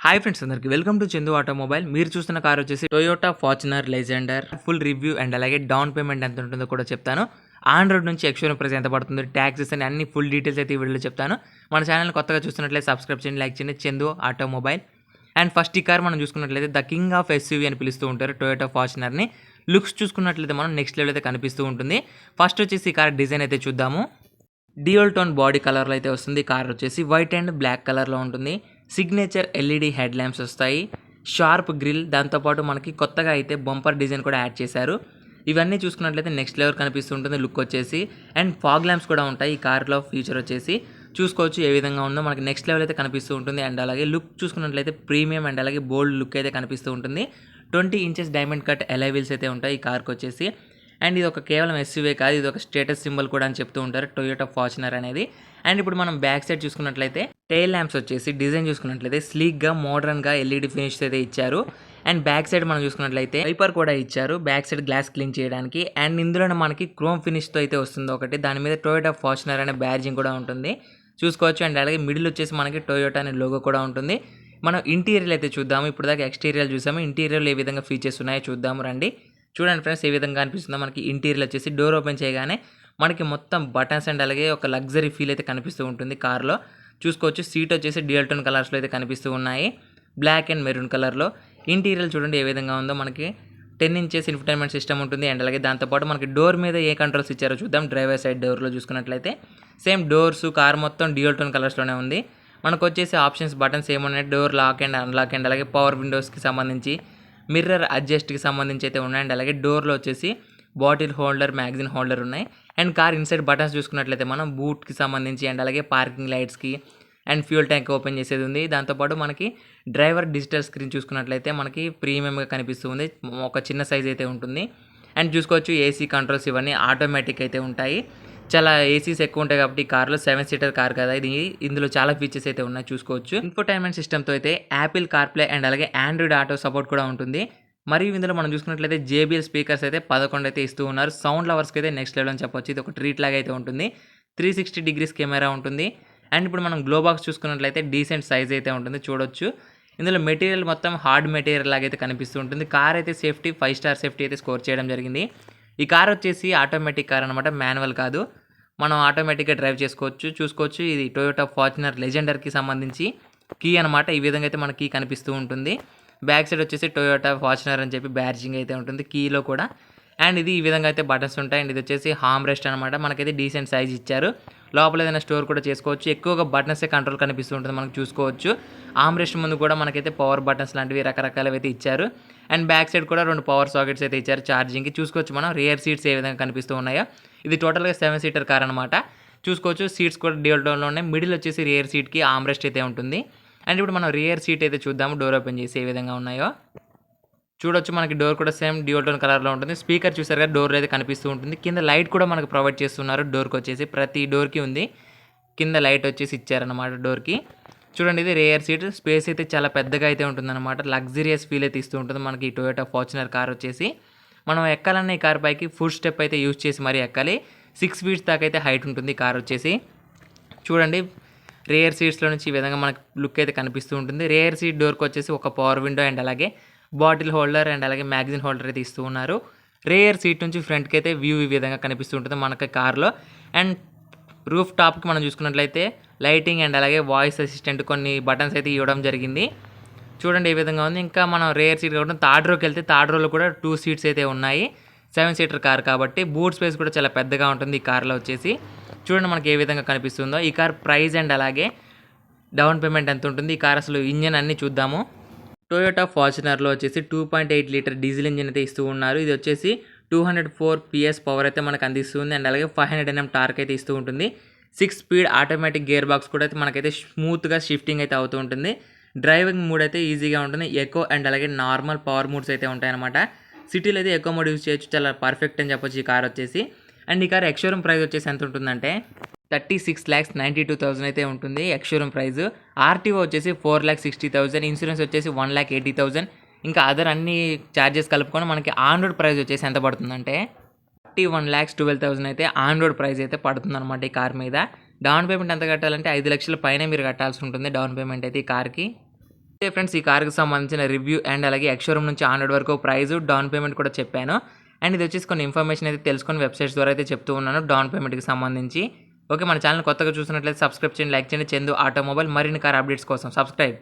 Hi friends అందరికి welcome to Chandu automobile మీరు చూస్తున్న కార్ వచ్చేసి Toyota Fortuner legender full review and అలాగే డౌన్ పేమెంట్ ఎంత ఉంటుందో కూడా చెప్తాను. ఆండ్రాయిడ్ నుంచి ఎక్స్షోరూమ్ ప్రైస్ ఎంత పడుతుంది ట్యాక్సెస్ అని అన్ని ఫుల్ డీటెయిల్స్ అయితే ఈ వీడియోలో చెప్తాను. మన ఛానల్ కొత్తగా చూస్తున్నట్లయితే సబ్స్క్రైబ్ చేయండి లైక్ చేయండి. చందు ఆటోమొబైల్ అండ్ ఫస్ట్ ఈ కార్ మనం చూసుకున్నట్లయితే ద కింగ్ ఆఫ్ ఎస్యూవీ అని పిలుస్తూ ఉంటారు టొయోటా ఫార్చునర్ని లుక్స్ చూసుకున్నట్లయితే మనం నెక్స్ట్ లెవెల్ అయితే కనిపిస్తూ ఉంటుంది. ఫస్ట్ వచ్చేసి ఈ కార్ డిజైన్ అయితే చూద్దాము. డియోల్ టోన్ బాడీ కలర్లో అయితే వస్తుంది. కార్ వచ్చేసి వైట్ అండ్ బ్లాక్ కలర్లో ఉంటుంది. సిగ్నేచర్ ఎల్ఈడి హెడ్ ల్యాంప్స్ వస్తాయి. షార్ప్ గ్రిల్ దాంతోపాటు మనకి కొత్తగా అయితే బంపర్ డిజైన్ కూడా యాడ్ చేశారు. ఇవన్నీ చూసుకున్నట్లయితే నెక్స్ట్ లెవెల్ కనిపిస్తుంటుంది లుక్ వచ్చేసి. అండ్ ఫాగ్ ల్యాంప్స్ కూడా ఉంటాయి ఈ కార్లో ఫీచర్ వచ్చేసి. చూసుకోవచ్చు ఏ విధంగా ఉందో మనకి నెక్స్ట్ లెవెల్ అయితే కనిపిస్తూ ఉంటుంది. అండ్ అలాగే లుక్ చూసుకున్నట్లయితే ప్రీమియం అండ్ అలాగే బోల్డ్ లుక్ అయితే కనిపిస్తూ ఉంటుంది. Twenty inches diamond cut alloy wheels అయితే ఉంటాయి ఈ కార్కి వచ్చేసి. అండ్ ఇది ఒక కేవలం ఎస్యూవే కాదు ఇది ఒక స్టేటస్ సింబల్ కూడా అని చెప్తూ ఉంటారు టొయోటా ఫార్చునర్ అనేది. అండ్ ఇప్పుడు మనం బ్యాక్ సైడ్ చూసుకున్నట్లయితే టైల్ ల్యాంప్స్ వచ్చేసి డిజైన్ చూసుకున్నట్లయితే స్లీక్గా మోడర్న్గా ఎల్ఈడి ఫినిష్ అయితే ఇచ్చారు. అండ్ బ్యాక్ సైడ్ మనం చూసుకున్నట్లయితే వైపర్ కూడా ఇచ్చారు. బ్యాక్ సైడ్ గ్లాస్ క్లీన్ చేయడానికి. అండ్ ఇందులోనే మనకి క్రోమ్ ఫినిష్తో అయితే వస్తుంది ఒకటి. దాని మీద టొయోటా ఫార్చునర్ అనే బ్యాడ్జింగ్ కూడా ఉంటుంది. చూసుకోవచ్చు. అండ్ అలాగే మిడిల్ వచ్చేసి మనకి టొయోటా అనే లోగో కూడా ఉంటుంది. మనం ఇంటీరియర్ అయితే చూద్దాము. ఇప్పుడు దాకా ఎక్స్టీరియర్ చూసాము ఇంటీరియర్లో ఏ విధంగా ఫీచర్స్ ఉన్నాయో చూద్దాము రండి. చూడండి ఫ్రెండ్స్ ఏ విధంగా అనిపిస్తుందో. మనకి ఇంటీరియర్ వచ్చేసి డోర్ ఓపెన్ చేయగానే మనకి మొత్తం బటన్స్ అండ్ అలాగే ఒక లగ్జరీ ఫీల్ అయితే కనిపిస్తూ ఉంటుంది కార్లో. చూసుకోవచ్చు సీట్ వచ్చేసి డియల్టోన్ కలర్స్లో అయితే కనిపిస్తూ ఉన్నాయి. బ్లాక్ అండ్ మెరూన్ కలర్లో. ఇంటీరియర్ చూడండి ఏ విధంగా ఉందో. మనకి టెన్ ఇంచెస్ ఇన్ఫర్టైన్మెంట్ సిస్టమ్ ఉంటుంది. అండ్ అలాగే దాంతోపాటు మనకి డోర్ మీద ఏ కంట్రోల్స్ ఇచ్చారో చూద్దాం. డ్రైవర్ సైడ్ డోర్లో చూసుకున్నట్లయితే. సేమ్ డోర్స్ కార్ మొత్తం డ్యూయల్ కలర్స్లోనే ఉంది. మనకు వచ్చేసి ఆప్షన్స్ బటన్స్ ఏమున్నాయి? Door lock and unlock and అలాగే పవర్ విండోస్కి సంబంధించి మిర్రర్ అడ్జస్ట్కి సంబంధించి అయితే ఉన్నాయి. అండ్ అలాగే డోర్లో వచ్చేసి బాటిల్ హోల్డర్ మ్యాగజిన్ హోల్డర్ ఉన్నాయి. అండ్ కార్ ఇన్సైడ్ బటన్స్ చూసుకున్నట్లయితే మనం బూట్కి సంబంధించి అండ్ అలాగే పార్కింగ్ లైట్స్కి అండ్ ఫ్యూల్ ట్యాంక్ ఓపెన్ చేసేది ఉంది. దాంతోపాటు మనకి డ్రైవర్ డిజిటల్ స్క్రీన్ చూసుకున్నట్లయితే మనకి ప్రీమియంగా కనిపిస్తుంది. ఒక చిన్న సైజ్ అయితే ఉంటుంది. అండ్ చూసుకోవచ్చు ఏసీ కంట్రోల్స్ ఇవన్నీ ఆటోమేటిక్ అయితే ఉంటాయి. చాలా ఏసీస్ ఎక్కువ ఉంటాయి కాబట్టి ఈ కార్లో సెవెన్ సీటర్ కార్ కదా. ఇది ఇందులో చాలా ఫీచర్స్ అయితే ఉన్నాయి. చూసుకోవచ్చు. ఇన్ఫోటైన్మెంట్ సిస్టమ్తో అయితే యాపిల్ కార్ప్లే అండ్ అలాగే ఆండ్రాయిడ్ ఆటో సపోర్ట్ కూడా ఉంటుంది. మరియు ఇందులో మనం చూసుకున్నట్లయితే జేబిఎల్ స్పీకర్స్ అయితే పదకొండు అయితే ఇస్తూ ఉన్నారు. సౌండ్ లవర్స్కి అయితే నెక్స్ట్ లెవెల్ అని చెప్పొచ్చు. ఇది ఒక ట్రీట్ లాగా అయితే ఉంటుంది. త్రీ సిక్స్టీ డిగ్రీస్ కెమెరా ఉంటుంది. అండ్ ఇప్పుడు మనం గ్లో బాక్స్ చూసుకున్నట్లయితే డీసెంట్ సైజ్ అయితే ఉంటుంది. చూడొచ్చు. ఇందులో మెటీరియల్ మొత్తం హార్డ్ మెటీరియల్ లాగా అయితే కనిపిస్తూ ఉంటుంది. కార్ అయితే సేఫ్టీ ఫైవ్ స్టార్ సేఫ్టీ అయితే స్కోర్ చేయడం జరిగింది. ఈ కార్ వచ్చేసి ఆటోమేటిక్ కార్ అనమాట మాన్యువల్ కాదు. మనం ఆటోమేటిక్గా డ్రైవ్ చేసుకోవచ్చు చూసుకోవచ్చు. ఇది టొయోటా ఫార్చునర్ లెజెండర్కి సంబంధించి కీ అనమాట ఈ విధంగా అయితే మనకి కీ కనిపిస్తూ ఉంటుంది. బ్యాక్ సైడ్ వచ్చేసి టొయోటా ఫార్చునర్ అని చెప్పి బ్యాడ్జింగ్ అయితే ఉంటుంది కీలో కూడా. అండ్ ఇది ఈ విధంగా అయితే బటన్స్ ఉంటాయి. అండ్ ఇది వచ్చేసి హామ్ రెస్ట్ అనమాట మనకైతే డీసెంట్ సైజ్ ఇచ్చారు. లోపల ఏదైనా స్టోర్ కూడా చేసుకోవచ్చు. ఎక్కువగా బటన్సే కంట్రోల్ కనిపిస్తూ ఉంటుంది మనం చూసుకోవచ్చు. ఆమ్ రెస్ట్ ముందు కూడా మనకైతే పవర్ బటన్స్ లాంటివి రకరకాలవి అయితే ఇచ్చారు. అండ్ బ్యాక్ సైడ్ కూడా రెండు పవర్ సాకెట్స్ అయితే ఇచ్చారు ఛార్జింగ్కి చూసుకోవచ్చు మనం రియర్ సీట్స్ ఏ విధంగా కనిపిస్తూ ఉన్నాయో. ఇది టోటల్గా సెవెన్ సీటర్ కార్ అనమాట చూసుకోవచ్చు సీట్స్ కూడా డ్యూల్ టోన్లో ఉన్నాయి. మిడిల్ వచ్చేసి రియర్ సీట్కి ఆమ్ రెస్ట్ అయితే ఉంటుంది. అండ్ ఇప్పుడు మనం రియర్ సీట్ అయితే చూద్దాము. డోర్ ఓపెన్ చేసి ఏ విధంగా ఉన్నాయో. చూడొచ్చు మనకి డోర్ కూడా సేమ్ డ్యూల్ టోన్ కలర్లో ఉంటుంది. స్పీకర్ చూసారు కదా డోర్ అయితే కనిపిస్తూ ఉంటుంది. కింద లైట్ కూడా మనకు ప్రొవైడ్ చేస్తున్నారు. డోర్కి వచ్చేసి ప్రతి డోర్కి ఉంది. కింద లైట్ వచ్చేసి ఇచ్చారనమాట డోర్కి చూడండి ఇది రేయర్ సీట్ స్పేస్ అయితే చాలా పెద్దగా అయితే ఉంటుందన్నమాట. లగ్జరియస్ ఫీల్ అయితే ఇస్తూ ఉంటుంది మనకి ఈ టొయోటా ఫార్చునర్ కార్ వచ్చేసి. మనం ఎక్కాలన్న ఈ కార్ పైకి ఫుడ్ స్టెప్ అయితే యూజ్ చేసి మరీ ఎక్కాలి. సిక్స్ ఫీట్స్ దాకా అయితే హైట్ ఉంటుంది ఈ కార్ వచ్చేసి. చూడండి రేయర్ సీట్స్లో నుంచి ఈ విధంగా మనకు లుక్ అయితే కనిపిస్తూ ఉంటుంది. రేయర్ సీట్ డోర్కి వచ్చేసి ఒక పవర్ విండో అండ్ అలాగే బాటిల్ హోల్డర్ అండ్ అలాగే మ్యాగజైన్ హోల్డర్ అయితే ఇస్తూ ఉన్నారు. రేయర్ సీట్ నుంచి ఫ్రంట్కి అయితే వ్యూ ఈ విధంగా కనిపిస్తూ ఉంటుంది మనకి కార్లో. అండ్ రూఫ్ టాప్కి మనం చూసుకున్నట్లయితే లైటింగ్ అండ్ అలాగే వాయిస్ అసిస్టెంట్ కొన్ని బటన్స్ అయితే ఇవ్వడం జరిగింది. చూడండి ఏ విధంగా ఉంది. ఇంకా మనం రేయర్ సీట్ కాబట్టి థర్డ్ రోకి వెళ్తే థర్డ్ రోలో కూడా టూ సీట్స్ అయితే ఉన్నాయి. సెవెన్ సీటర్ కార్ కాబట్టి బూట్ స్పేస్ కూడా చాలా పెద్దగా ఉంటుంది ఈ కార్లో వచ్చేసి. చూడండి మనకి ఏ విధంగా కనిపిస్తుందో. ఈ కార్ ప్రైస్ అండ్ అలాగే డౌన్ పేమెంట్ ఎంత ఉంటుంది. ఈ కార్ అసలు ఇంజన్ అన్ని చూద్దాము. టొయోటా ఫార్చునర్లో వచ్చేసి two point eight litre diesel engine అయితే ఇస్తూ ఉన్నారు. ఇది వచ్చేసి two hundred four PS power అయితే మనకు అందిస్తుంది. అండ్ అలాగే ఫైవ్ హండ్రెడ్ ఎన్ఎం టార్క్ అయితే ఇస్తూ ఉంటుంది. Six speed automatic gear box కూడా అయితే మనకైతే స్మూత్గా షిఫ్టింగ్ అయితే అవుతూ ఉంటుంది. డ్రైవింగ్ మూడ్ అయితే ఈజీగా ఉంటుంది. ఎకో అండ్ అలాగే నార్మల్ పవర్ మూడ్స్ అయితే ఉంటాయన్నమాట. సిటీలో అయితే ఎకో మోడ్ యూస్ చేయొచ్చు. చాలా పర్ఫెక్ట్ అని చెప్పొచ్చు ఈ కార్ వచ్చేసి. అండ్ ఈ కార్ ఎక్స్షోరూమ్ ప్రైస్ వచ్చేసి ఎంత ఉంటుందంటే thirty six lakhs ninety two thousand అయితే ఉంటుంది ఎక్స్షోరూమ్ ప్రైస్ ఆర్టీఓ వచ్చేసి four lakh sixty thousand insurance వచ్చేసి వన్ ల్యాక్ ఎయిటీ థౌసండ్. ఇంకా అదర్ అన్ని ఛార్జెస్ కలుపుకొని మనకి ఆన్ రోడ్ ప్రైస్ వచ్చేసి ఎంత పడుతుందంటే thirty one lakhs twelve thousand అయితే ఆన్ రోడ్ ప్రైస్ అయితే పడుతుంది అనమాట ఈ కార్ మీద. డౌన్ పేమెంట్ ఎంత కట్టాలంటే ఐదు లక్షల పైన మీరు కట్టాల్సి ఉంటుంది డౌన్ పేమెంట్ అయితే ఈ కార్కి. ఫ్రెండ్స్ ఈ కార్కి సంబంధించిన రివ్యూ అండ్ అలాగే ఎక్స్షోరూమ్ నుంచి ఆన్రోడ్ వరకు ప్రైస్ డౌన్ పేమెంట్ కూడా చెప్పాను. అండ్ ఇది వచ్చేసి కొన్ని ఇన్ఫర్మేషన్ అయితే తెలుసుకొని వెబ్సైట్స్ ద్వారా అయితే చెప్తూ ఉన్నాను. డౌన్ పేమెంట్కి సంబంధించి. ఓకే మన ఛానల్ కొత్తగా చూసినట్లయితే సబ్స్క్రైబ్ చేయండి లైక్ చేయండి. చందు ఆటోమొబైల్ మరిన్ని కార్ అప్డేట్స్ కోసం. సబ్స్క్రైబ్